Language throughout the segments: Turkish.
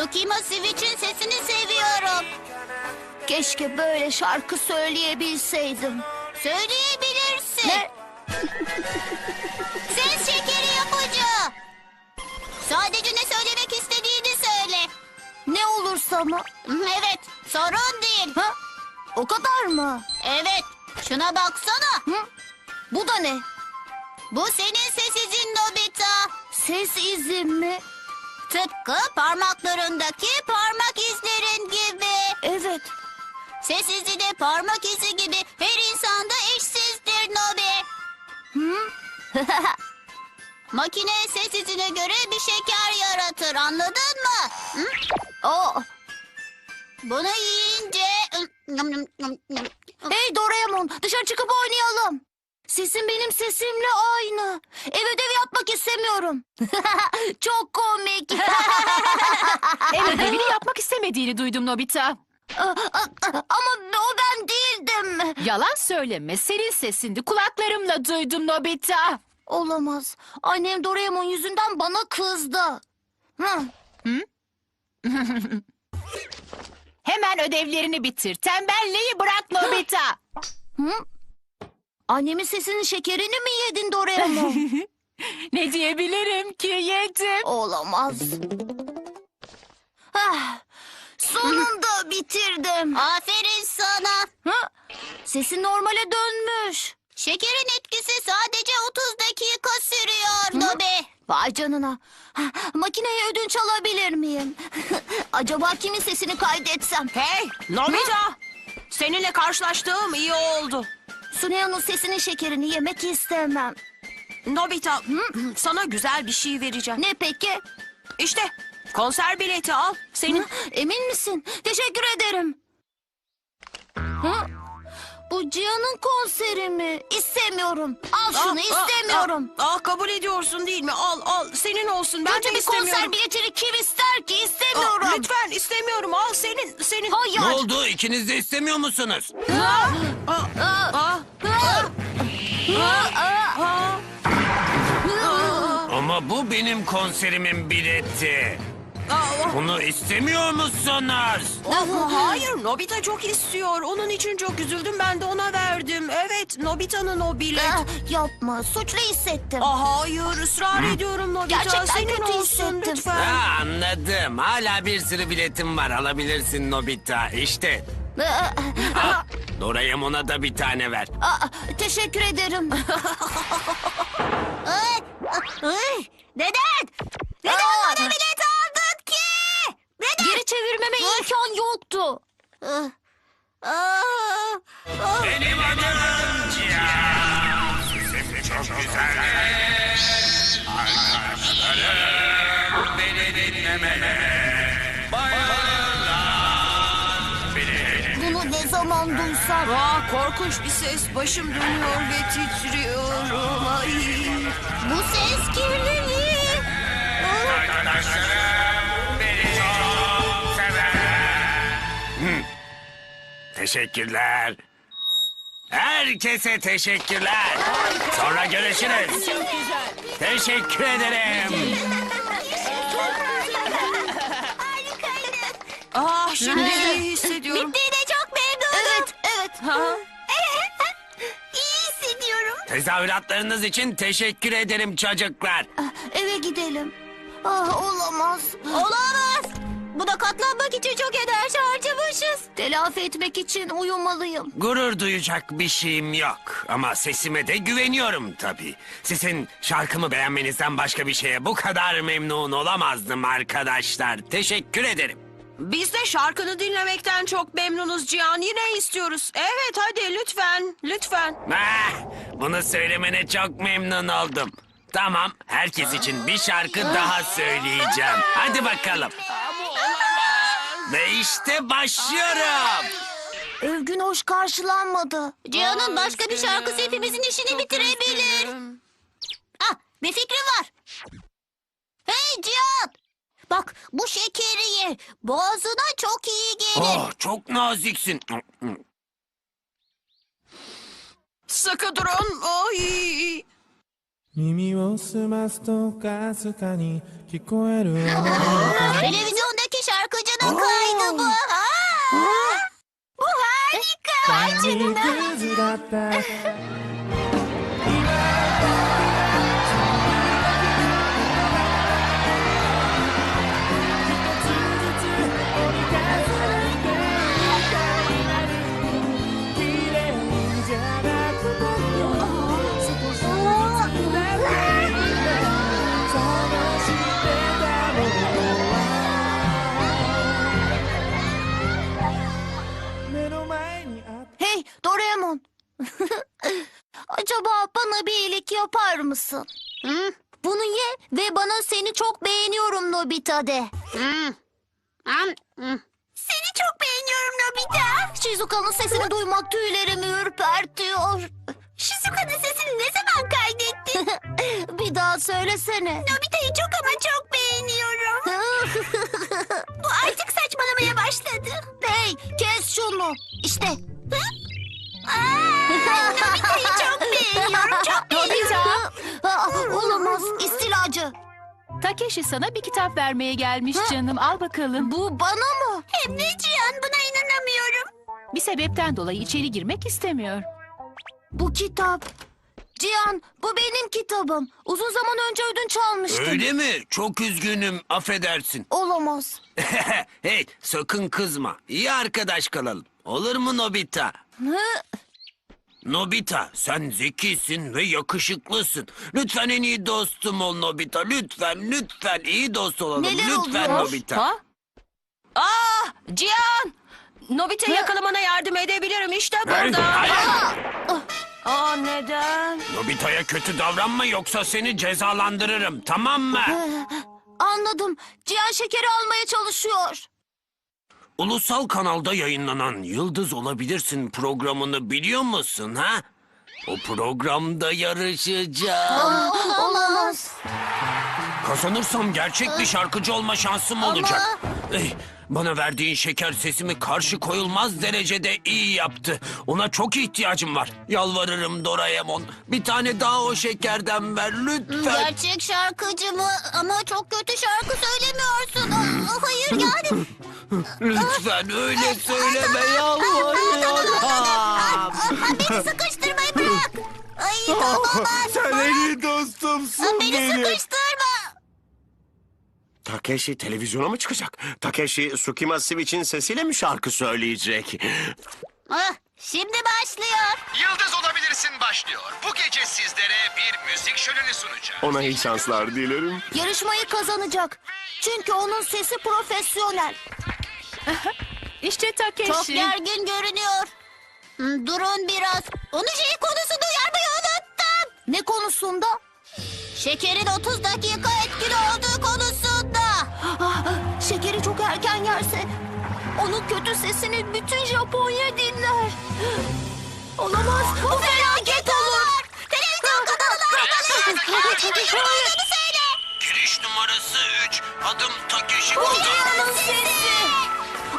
Tsukima Switch'in sesini seviyorum. Keşke böyle şarkı söyleyebilseydim. Söyleyebilirsin. Ne? Ses şekeri yapıcı. Sadece ne söylemek istediğini söyle. Ne olursa mı? Evet, sorun değil. Ha? O kadar mı? Evet, şuna baksana. Hı? Bu da ne? Bu senin ses izin Nobita. Ses izim mi? Tıpkı parmaklarındaki parmak izlerin gibi. Evet. Ses izi de parmak izi gibi her insanda eşsizdir Nobi. Hı? Makine ses izine göre bir şeker yaratır anladın mı? Hı? O. Bunu yiyince... Hey Doraemon dışarı çıkıp oynayalım. Sesin benim sesimle aynı. Ev ödevi yapmak istemiyorum. Çok komik. Ev ödevini yapmak istemediğini duydum Nobita. Ama o ben değildim. Yalan söyleme. Senin sesindi. Kulaklarımla duydum Nobita. Olamaz. Annem Doraemon yüzünden bana kızdı. Hı. Hemen ödevlerini bitir. Tembelliği bırak Nobita. Hı? Annemin sesinin şekerini mi yedin Doraemon? ne diyebilirim ki yedim. Olamaz. Ah, sonunda bitirdim. Aferin sana. Hı? Sesin normale dönmüş. Şekerin etkisi sadece 30 dakika sürüyor Nobi. Vay canına. Ha, Makineye ödünç alabilir miyim? Acaba kimin sesini kaydetsem? Hey Nobita! Seninle karşılaştığım iyi oldu. Suneo'nun sesinin şekerini yemek istemem. Nobita sana güzel bir şey vereceğim. Ne peki? İşte konser bileti al. Senin Hı? Emin misin? Teşekkür ederim. Bu Cihan'ın konseri mi? İstemiyorum. Al şunu Ah, ah, istemiyorum. Ah, ah, kabul ediyorsun değil mi? Al al senin olsun. Ben Kötü de bir istemiyorum. konser biletini kim ister ki? Ah, İstemiyorum. lütfen istemiyorum. Al senin senin. Hayır. Ne oldu? İkiniz de istemiyor musunuz? Ah, ah, Aa, ah, aa, aa, ah. Ama bu benim konserimin bileti. Ah, Bunu istemiyor musunuz? ah, Hayır Nobita çok istiyor. Onun için çok üzüldüm. Ben de ona verdim. Evet Nobita'nın o bilet. Ah, Yapma. Suçlu hissettim. Ah, hayır ısrar ediyorum Nobita. Gerçekten Senin kötü olsun hissettim. lütfen. Ha, anladım. Hala bir sürü biletim var. Alabilirsin Nobita. İşte. Aa, Ha, Doraemon'a da bir tane ver. aa, teşekkür ederim. Ay, ay, Neden? Neden bana bilet? Geri çevirmeme imkan yoktu. Ah, ah, ah. Benim adım Cihan. Sesim çok güzel. Arkadaşlarım beni. Bayılırlar. Beni Bunu ne zaman duysam. Aa, korkunç bir ses. Başım dönüyor ve titriyorum. Ay. Bu ses kirliliği. Arkadaşlarım Teşekkürler. Herkese teşekkürler. Sonra görüşürüz. Teşekkür ederim. Ah şimdi iyi hissediyorum. Bittiğine çok memnunum. Evet, evet. Ha? İyi hissediyorum. Tezahüratlarınız için teşekkür ederim çocuklar. Ah, Eve gidelim. Ah, olamaz. Olamaz. Buna katlanmak için çok enerji harcamışız. Telafi etmek için uyumalıyım. Gurur duyacak bir şeyim yok. Ama sesime de güveniyorum tabii. Sizin şarkımı beğenmenizden başka bir şeye bu kadar memnun olamazdım arkadaşlar. Teşekkür ederim. Biz de şarkını dinlemekten çok memnunuz Cihan. Yine istiyoruz. Evet hadi lütfen. Lütfen. Ah, bunu söylemene çok memnun oldum. Tamam, herkes için bir şarkı daha söyleyeceğim. Hadi bakalım. Ve işte başlıyorum. Övgün hoş karşılanmadı. Cihan'ın başka bir şarkısı hepimizin işini bitirebilir. Ah bir fikrim var. Hey Cihan. Bak bu şekeri ye. Boğazına çok iyi gelir. Oh, çok naziksin. Sıkı durun. Ay. 耳を澄ますとかすかに聞こえる Televizyondaki Buhay ka! Buhay ka! Buhay ka! Nobita. Hı. Am, hı. Seni çok beğeniyorum Nobita. Shizuka'nın sesini duymak tüylerimi ürpertiyor. Shizuka'nın sesini ne zaman kaydettin? bir daha söylesene. Nobita'yı çok ama çok beğeniyorum. Bu artık saçmalamaya başladı. hey kes şunu. İşte. Aa, Nobita'yı çok beğeniyorum. Çok beğeniyorum. Aa, Olamaz istilacı. Takeshi sana bir kitap vermeye gelmiş canım. Al bakalım. Bu bana mı? Hem de Cihan buna inanamıyorum. Bir sebepten dolayı içeri girmek istemiyor. Bu kitap. Cihan bu benim kitabım. Uzun zaman önce ödünç almıştım. Öyle mi? Çok üzgünüm. Affedersin. Olamaz. hey sakın kızma. İyi arkadaş kalalım. Olur mu Nobita? Hı? Nobita sen zekisin ve yakışıklısın. Lütfen en iyi dostum ol Nobita. Lütfen lütfen iyi dost olalım. Neler lütfen oluyor? Nobita. Ha? Aa, Cihan! Nobita'yı yakalamana yardım edebilirim. İşte burada. hayır. Aa, neden? Nobita'ya kötü davranma yoksa seni cezalandırırım tamam mı? Anladım. Cihan şekeri almaya çalışıyor. Ulusal kanalda yayınlanan Yıldız Olabilirsin programını biliyor musun ha? O programda yarışacağım. Olamaz. Kazanırsam gerçek bir şarkıcı olma şansım olacak. Ey, bana verdiğin şeker sesimi karşı koyulmaz derecede iyi yaptı. Ona çok ihtiyacım var. Yalvarırım Doraemon. Bir tane daha o şekerden ver lütfen. Gerçek şarkıcı mı? Ama çok kötü şarkı söylemiyorsun. Aa, hayır yani. Lütfen öyle söyleme yalvarıyorum. Beni sıkıştırmayı bırak. Ay olamaz. Sen en iyi dostumsun Beni benim. sıkıştırma. Takeshi televizyona mı çıkacak? Takeshi Tsukima Switch'in sesiyle mi şarkı söyleyecek? Ah, şimdi başlıyor. Yıldız Olabilirsin başlıyor. Bu gece sizlere bir müzik şöleni sunacağım. Ona iyi şanslar dilerim. Yarışmayı kazanacak. Çünkü onun sesi profesyonel. İşte Takeshi. Çok gergin görünüyor. Hı, Durun biraz. Onun şey konusunu uyarmayı unuttum. Ne konusunda? Şekerin 30 dakika etkili olduğu konusunda. Ah, şekeri çok erken yerse onun kötü sesini bütün Japonya dinler. Olamaz. Bu felaket olur. Televizyon kanalına olduğunu söyle. Giriş numarası 3. Adım Takeshi Bu Koda. Cihan'ın sesi.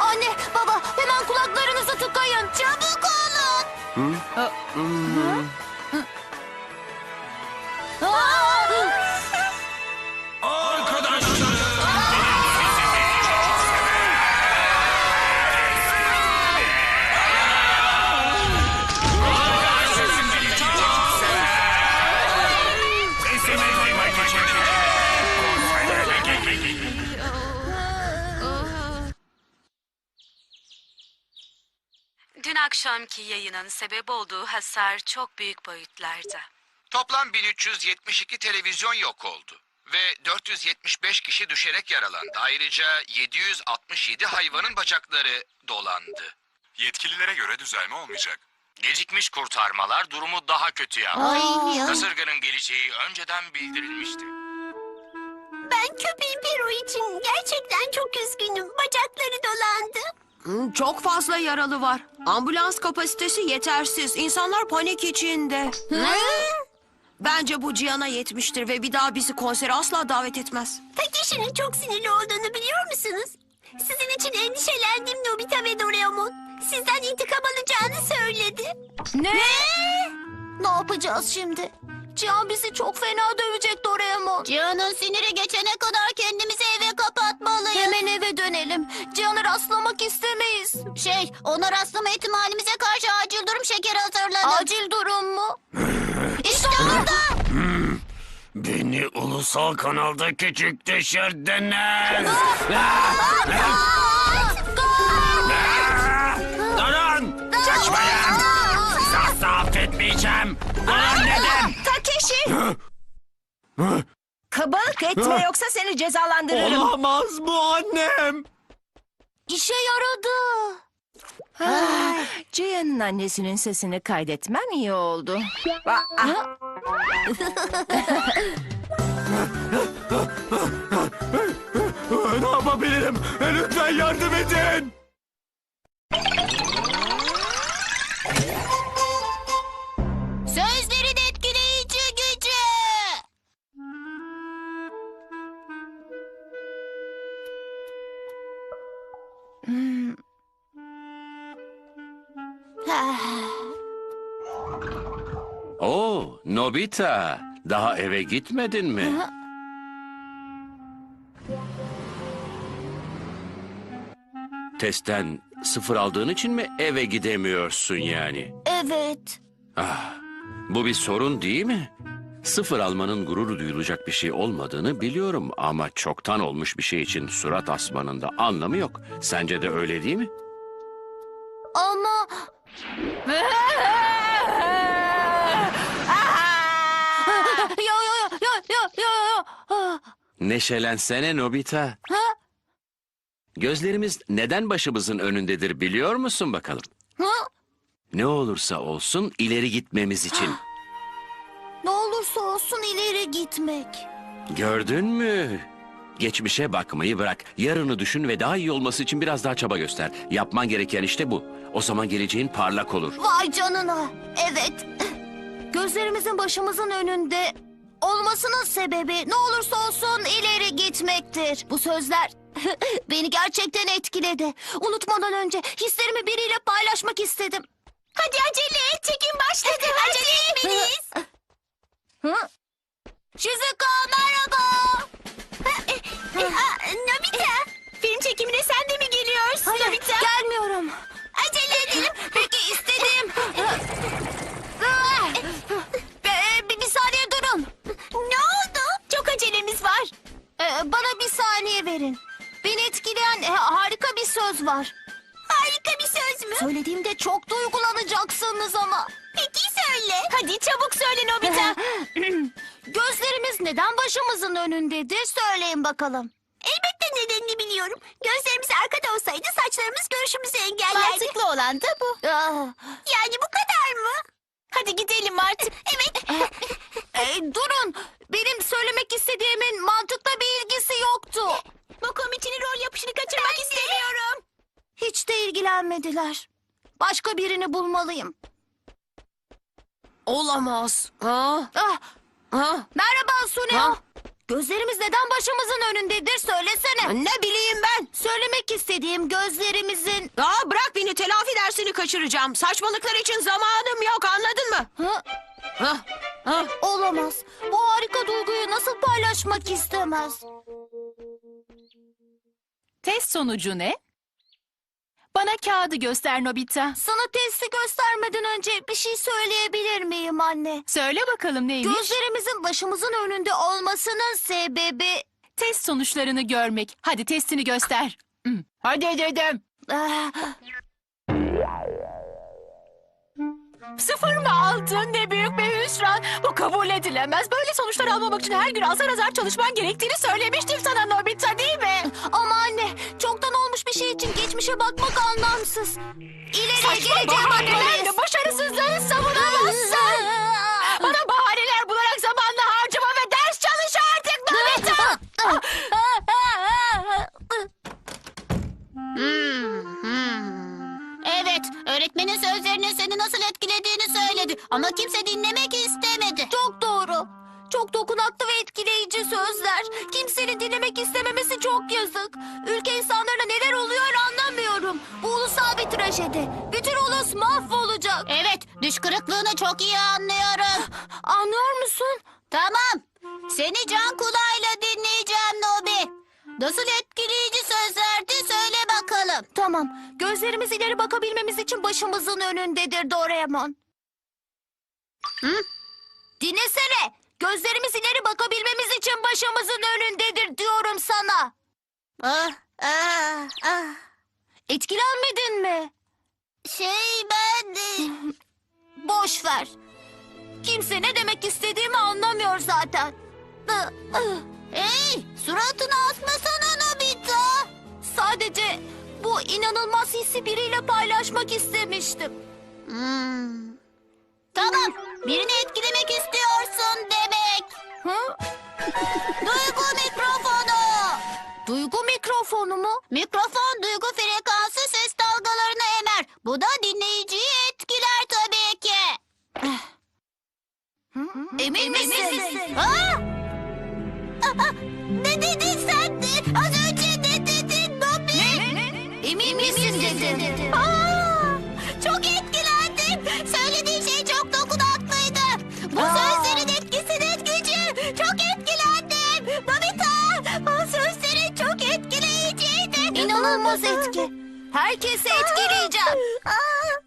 Anne, baba hemen kulaklarınızı tıkayın. Çabuk olun. Arkadaşlarım. Akşamki yayının sebep olduğu hasar çok büyük boyutlarda. Toplam 1372 televizyon yok oldu. Ve 475 kişi düşerek yaralandı. Ayrıca 767 hayvanın bacakları dolandı. Yetkililere göre düzelme olmayacak. Gecikmiş kurtarmalar durumu daha kötü yaptı. Kasırganın geleceği önceden bildirilmişti. Ben köpeğim Pero için gerçekten çok üzgünüm. Bacakları Çok fazla yaralı var. Ambulans kapasitesi yetersiz. İnsanlar panik içinde. Bence bu Cihan'a yetmiştir ve bir daha bizi konsere asla davet etmez. Takeshi'nin çok sinirli olduğunu biliyor musunuz? Sizin için endişelendim Nobita ve Doraemon. Sizden intikam alacağını söyledi. Ne? Ne yapacağız şimdi? Cihan bizi çok fena dövecek Doraemon. Cihan'ın siniri geçene kadar kendimizi eve kapatmalıyız. Hemen eve dönelim. Cihan'ı rastlamak istemeyiz. Şey, ona rastlama ihtimalimize karşı acil durum şekeri hazırlanın. Acil durum mu? işte orada. Beni ulusal kanalda küçük düşürdünüz. Durun! Kaçmayın! Sizi asla affetmeyeceğim. Durun dedim! Kabalık etme yoksa seni cezalandırırım. Olamaz bu annem. İşe yaradı. Cihan'ın annesinin sesini kaydetmem iyi oldu. Aa, Ne yapabilirim? Lütfen yardım edin. Oo, Nobita. Daha eve gitmedin mi? Testten sıfır aldığın için mi eve gidemiyorsun yani? Evet. Ah, bu bir sorun değil mi? Sıfır almanın gurur duyulacak bir şey olmadığını biliyorum ama çoktan olmuş bir şey için surat asmanın da anlamı yok. Sence de öyle değil mi? Yo yo yo yo yo yo. Neşelensene Nobita. Gözlerimiz neden başımızın önündedir biliyor musun bakalım? Ha? Ne olursa olsun ileri gitmemiz için. Ne olursa olsun ileri gitmek. Gördün mü? Geçmişe bakmayı bırak. Yarını düşün ve daha iyi olması için biraz daha çaba göster. Yapman gereken işte bu. O zaman geleceğin parlak olur. Vay canına. Evet. Gözlerimizin başımızın önünde olmasının sebebi ne olursa olsun ileri gitmektir. Bu sözler beni gerçekten etkiledi. Unutmadan önce hislerimi biriyle paylaşmak istedim. Hadi acele et. Çekim başladı. acele etmeliyiz. Shizuka merhaba. Nobita. Film çekimine sen de mi geliyorsun Hayır, Nobita? gelmiyorum. Acele edelim. Peki istedim. Be- bir, bir saniye durun. Ne oldu? Çok acelemiz var. Ee, bana bir saniye verin. Beni etkileyen e, harika bir söz var. Harika bir söz mü? Söylediğimde çok duygulanacaksınız ama. Peki söyle. Hadi çabuk söyle Nobita. Neden başımızın önündedir söyleyin bakalım. Elbette nedenini biliyorum. Gözlerimiz arkada olsaydı saçlarımız görüşümüzü engellerdi. Mantıklı olan da bu. Yani bu kadar mı? Hadi gidelim artık. Evet. durun. Benim söylemek istediğimin mantıkla bir ilgisi yoktu. Bu komitinin rol yapışını kaçırmak istemiyorum. Hiç de ilgilenmediler. Başka birini bulmalıyım. olamaz. Ha? Ah, Ha? merhaba Suneo. Ha? Gözlerimiz neden başımızın önündedir söylesene. Ne bileyim ben. Söylemek istediğim gözlerimizin... Aa, bırak beni telafi dersini kaçıracağım. Saçmalıklar için zamanım yok anladın mı? Ha, Ha? Ha? olamaz. Bu harika duyguyu nasıl paylaşmak istemez? Test sonucu ne? Bana kağıdı göster Nobita. Sana testi göstermeden önce bir şey söyleyebilir miyim anne? Söyle bakalım neymiş? Gözlerimizin başımızın önünde olmasının sebebi... Test sonuçlarını görmek. Hadi testini göster. Hmm. Hadi dedim. Ah, Sıfır mı aldın? Ne büyük bir hüsran. Bu kabul edilemez. Böyle sonuçlar almamak için her gün azar azar çalışman gerektiğini söylemiştim sana Nobita değil mi? ama anne şey için geçmişe bakmak anlamsız. İleriye Saçma geleceğe bahanelerle bakmalıyız. başarısızlığı savunamazsın. Bana bahaneler bularak zamanla harcama ve ders çalış artık Nobita. Evet, öğretmenin sözlerinin seni nasıl etkilediğini söyledi. Ama kimse dinlemek istemedi. Çok. Çok dokunaklı ve etkileyici sözler. Kimsenin dinlemek istememesi çok yazık. Ülke insanlarına neler oluyor anlamıyorum. Bu ulusal bir trajedi. Bütün ulus mahvolacak. Evet, düş kırıklığını çok iyi anlıyorum. Anlıyor musun? Tamam, seni can kulağıyla dinleyeceğim Nobi. Nasıl etkileyici sözlerdi söyle bakalım. Tamam. Gözlerimiz ileri bakabilmemiz için başımızın önündedir Doraemon. Dinlesene. Gözlerimiz ileri bakabilmemiz için başımızın önündedir diyorum sana. Ah, ah, ah. Etkilenmedin mi? Şey ben de... Boş ver. Kimse ne demek istediğimi anlamıyor zaten. Hey suratını asmasana Nobita. Sadece bu inanılmaz hissi biriyle paylaşmak istemiştim. Hmm. Tamam birini etkilemek istiyorsun のもミクロソン Herkesi etkileyeceğim. Aa,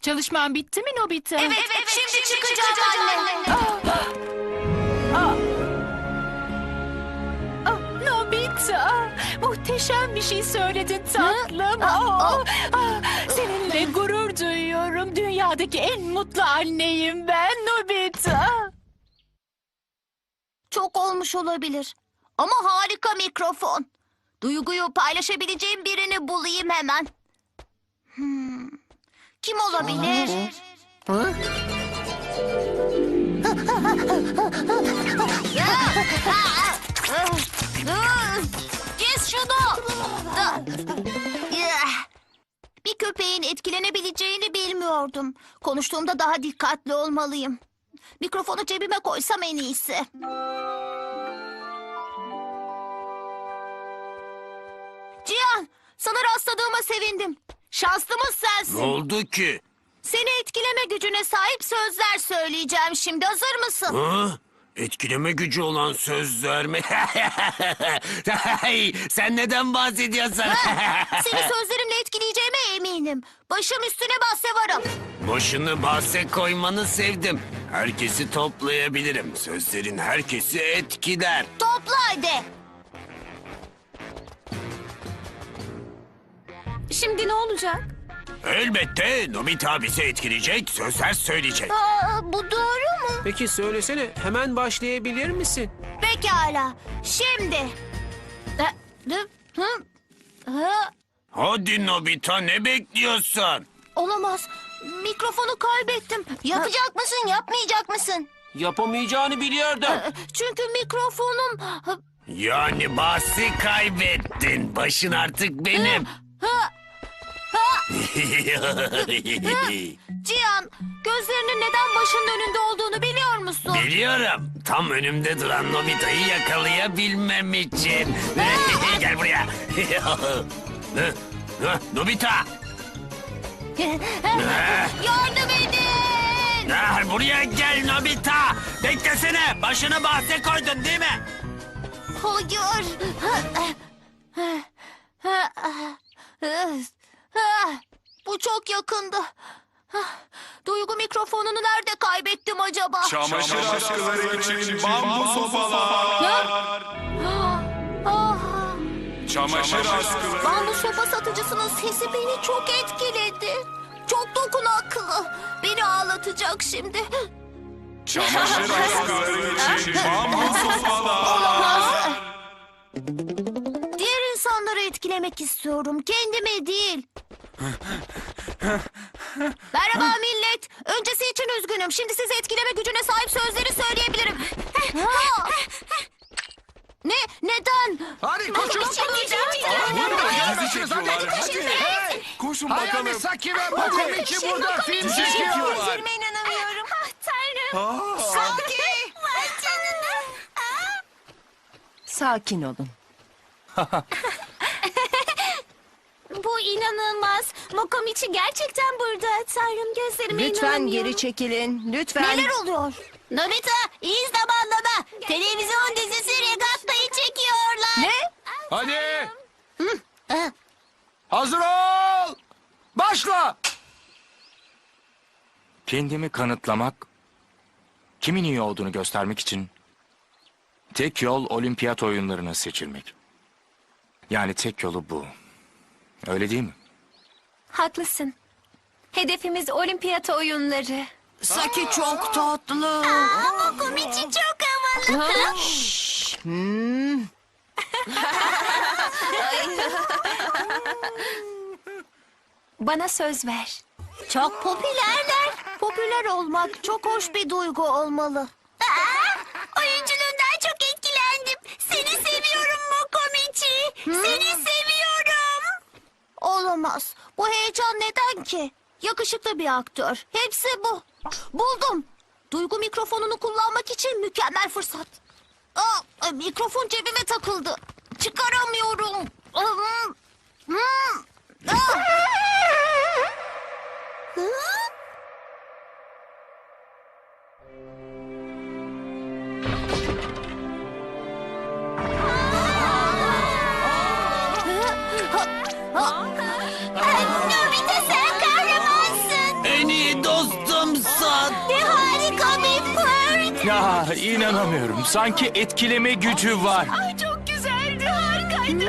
Çalışman bitti mi Nobita? Evet, evet, şimdi, çıkacağım, anne. Ah, Nobita, muhteşem bir şey söyledin tatlım. Ah, Ah, ah, seninle gurur duyuyorum. Dünyadaki en mutlu anneyim ben Nobita. Çok olmuş olabilir. Ama harika mikrofon. Duyguyu paylaşabileceğim birini bulayım hemen. Hmm. Kim olabilir? Kes şunu. Bir köpeğin etkilenebileceğini bilmiyordum. Konuştuğumda daha dikkatli olmalıyım. Mikrofonu cebime koysam en iyisi. Sana rastladığıma sevindim. Şanslımız Ne sensin. oldu ki? Seni etkileme gücüne sahip sözler söyleyeceğim şimdi. Hazır mısın? Ha? Etkileme gücü olan sözler mi? Hey, Sen neden bahsediyorsun? Seni sözlerimle etkileyeceğime eminim. Başım üstüne bahse varım. Başını bahse koymanı sevdim. Herkesi toplayabilirim. Sözlerin herkesi etkiler. Topla hadi. Şimdi ne olacak? Elbette Nobita bizi etkileyecek, sözler söyleyecek. Aa, bu doğru mu? Peki söylesene hemen başlayabilir misin? Pekala. Şimdi. Ha, hı, hı, hı. Hadi Nobita ne bekliyorsun? Olamaz. Mikrofonu kaybettim. Yapacak mısın, yapmayacak mısın? Yapamayacağını biliyordum. Çünkü mikrofonum... Yani bahsi kaybettin. Başın artık benim. Ha, Cihan, gözlerinin neden başının önünde olduğunu biliyor musun? Biliyorum. Tam önümde duran Nobita'yı yakalayabilmem için. Gel buraya. Nobita. Yardım edin! Gel buraya gel Nobita. Beklesene. Başını bahse koydun değil mi? Hayır. Bu çok yakındı. Duygu mikrofonunu nerede kaybettim acaba? Çamaşır askıları için bambu sopalar. Ah, Çamaşır askıları. Bambu sopa satıcısının sesi beni çok etkiledi. Çok dokunaklı. Beni ağlatacak şimdi. Çamaşır askıları için bambu sopalar. Olamaz. Etkilemek istiyorum. Kendimi değil. Merhaba millet. Öncesi için üzgünüm. Şimdi sizi etkileme gücüne sahip sözleri söyleyebilirim. Ha. ne? Neden? Hadi koşun. Koşun bakalım. Saki ve Pokomichi burada film çekiyorlar. Gözlerime inanamıyorum. Ah tanrım. Sanki. Vay canına. Sakin olun. İnanılmaz. Mokomichi gerçekten burada. Tanrım gözlerime Lütfen inanamıyorum. geri çekilin. Lütfen. Neler oluyor? Nobita iyi zamanlama. Televizyon dizisi Regatta'yı çekiyorlar. Ne? Hadi. Ah, Hazır ol. Başla. Kendimi kanıtlamak, kimin iyi olduğunu göstermek için tek yol olimpiyat oyunlarını seçilmek. Yani tek yolu bu. Öyle değil mi? Haklısın. Hedefimiz olimpiyat oyunları. Saki çok tatlı. Ama komici çok havalı. Bana söz ver. Çok popülerler. Popüler olmak çok hoş bir duygu olmalı. Aa, oyunculuğundan çok etkilendim. Seni seviyorum Mokomichi. Seni seviyorum. Olamaz. Bu heyecan neden ki? Yakışıklı bir aktör. Hepsi bu. Buldum. Duygu mikrofonunu kullanmak için mükemmel fırsat. Aa, mikrofon cebime takıldı. Çıkaramıyorum. Aa. İnanamıyorum. Sanki etkileme gücü var. Ay çok güzeldi, harikaydı.